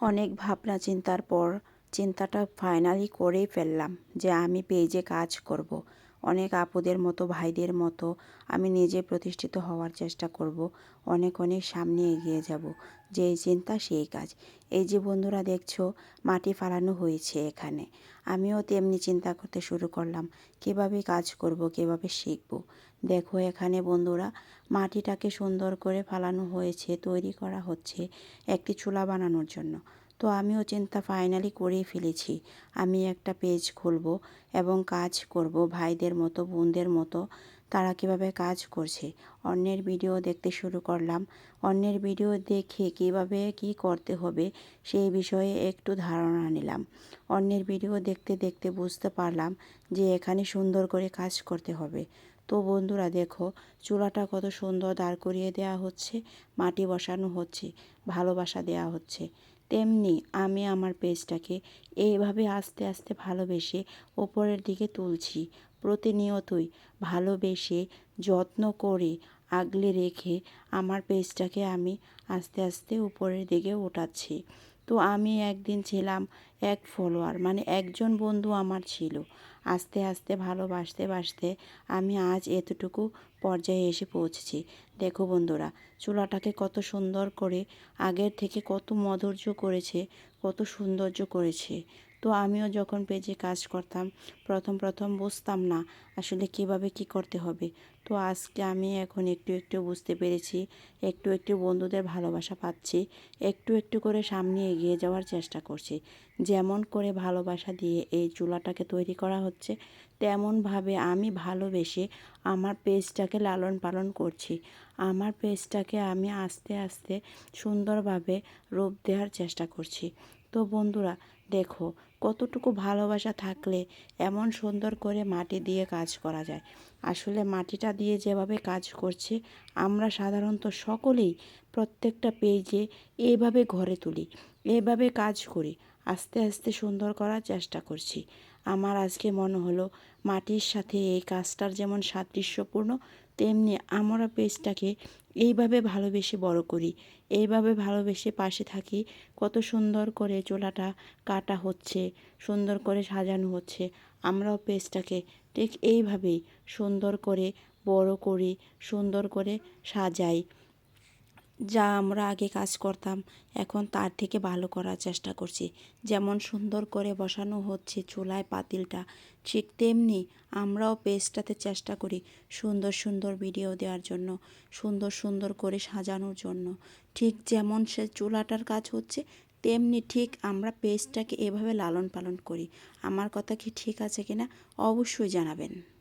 অনেক ভাবনা চিন্তার পর চিন্তাটা ফাইনালি করেই ফেললাম যে আমি পেজে কাজ করব। অনেক আপুদের মতো, ভাইদের মতো আমি নিজে প্রতিষ্ঠিত হওয়ার চেষ্টা করব। অনেক অনেক সামনে এগিয়ে যাব। যেই চিন্তা, সেই কাজ। এই যে বন্ধুরা দেখছ, মাটি ফালানো হয়েছে এখানে। আমিও তেমনি চিন্তা করতে শুরু করলাম, কীভাবে কাজ করব, কীভাবে শিখব। দেখো এখানে বন্ধুরা, মাটিটাকে সুন্দর করে ফালানো হয়েছে, তৈরি করা হচ্ছে একটি চুলা বানানোর জন্য। তো আমিও চিন্তা ফাইনালি করেই ফেলেছি। আমি একটা পেজ খুলব এবং কাজ করব ভাইদের মতো, বোনদের মতো, তারা কীভাবে কাজ করছে। অন্যের ভিডিও দেখতে শুরু করলাম। অন্যের ভিডিও দেখে কীভাবে কি করতে হবে সেই বিষয়ে একটু ধারণা নিলাম। অন্যের ভিডিও দেখতে দেখতে বুঝতে পারলাম যে এখানে সুন্দর করে কাজ করতে হবে। তো বন্ধুরা দেখো, চুলাটা কত সুন্দর দাঁড় করিয়ে দেওয়া হচ্ছে, মাটি বসানো হচ্ছে, ভালোবাসা দেওয়া হচ্ছে। তেমনি আমি আমার পেজটাকে এইভাবে আস্তে আস্তে ভালোবেসে ওপরের দিকে তুলছি। প্রতিনিয়তই ভালোবেসে যত্ন করে আগলে রেখে আমার পেজটাকে আমি আস্তে আস্তে উপরের দিকে ওঠাচ্ছি তো আমি একদিন ছিলাম এক ফলোয়ার মানে একজন বন্ধু আমার ছিল। আস্তে আস্তে ভালোবাসতে বাসতে আমি আজ এতটুকু পর্যায়ে এসে পৌঁছেছি। দেখো বন্ধুরা, চুলাটাকে কত সুন্দর করে আগের থেকে কত মধুর্য করেছে, কত সৌন্দর্য করেছে। তো আমিও যখন পেজে কাজ করতাম, প্রথম প্রথম বুঝতাম না আসলে কীভাবে কি করতে হবে। তো আজকে আমি এখন একটু একটু বুঝতে পেরেছি, একটু একটু বন্ধুদের ভালোবাসা পাচ্ছি, একটু একটু করে সামনে এগিয়ে যাওয়ার চেষ্টা করছি। যেমন করে ভালোবাসা দিয়ে এই চুলাটাকে তৈরি করা হচ্ছে, তেমনভাবে আমি ভালোবেসে আমার পেজটাকে লালন পালন করছি। আমার পেজটাকে আমি আস্তে আস্তে সুন্দরভাবে রূপ দেওয়ার চেষ্টা করছি। তো বন্ধুরা, দেখো কতটুকু ভালোবাসা থাকলে এমন সুন্দর করে মাটি দিয়ে কাজ করা যায়। আসলে মাটিটা দিয়ে যেভাবে কাজ করছে, আমরা সাধারণত সকলেই প্রত্যেকটা পেজে এইভাবে ঘরে তুলি এইভাবে কাজ করি, আস্তে আস্তে সুন্দর করার চেষ্টা করছি। আমার আজকে মনে হলো মাটির সাথে এই কাজটার যেমন সাদৃশ্যপূর্ণ, তেমনি আমরা পেজটাকে এইভাবে ভালোবেসে বড় করি। এইভাবে ভালোবেসে পাশে থাকি। কত সুন্দর করে চোলাটা কাটা হচ্ছে, সুন্দর করে সাজানো হচ্ছে। আমরাও পেজটাকে ঠিক এইভাবেই সুন্দর করে বড় করি, সুন্দর করে সাজাই। যা আমরা আগে কাজ করতাম, এখন তার থেকে ভালো করার চেষ্টা করছি। যেমন সুন্দর করে বসানো হচ্ছে চুলায় পাতিলটা, ঠিক তেমনি আমরাও পেজটাতে চেষ্টা করি সুন্দর সুন্দর ভিডিও দেওয়ার জন্য, সুন্দর সুন্দর করে সাজানোর জন্য। ঠিক যেমন সে চুলাটার কাজ হচ্ছে, তেমনি ঠিক আমরা পেজটাকে এভাবে লালন পালন করি। আমার কথা কি ঠিক আছে কিনা অবশ্যই জানাবেন।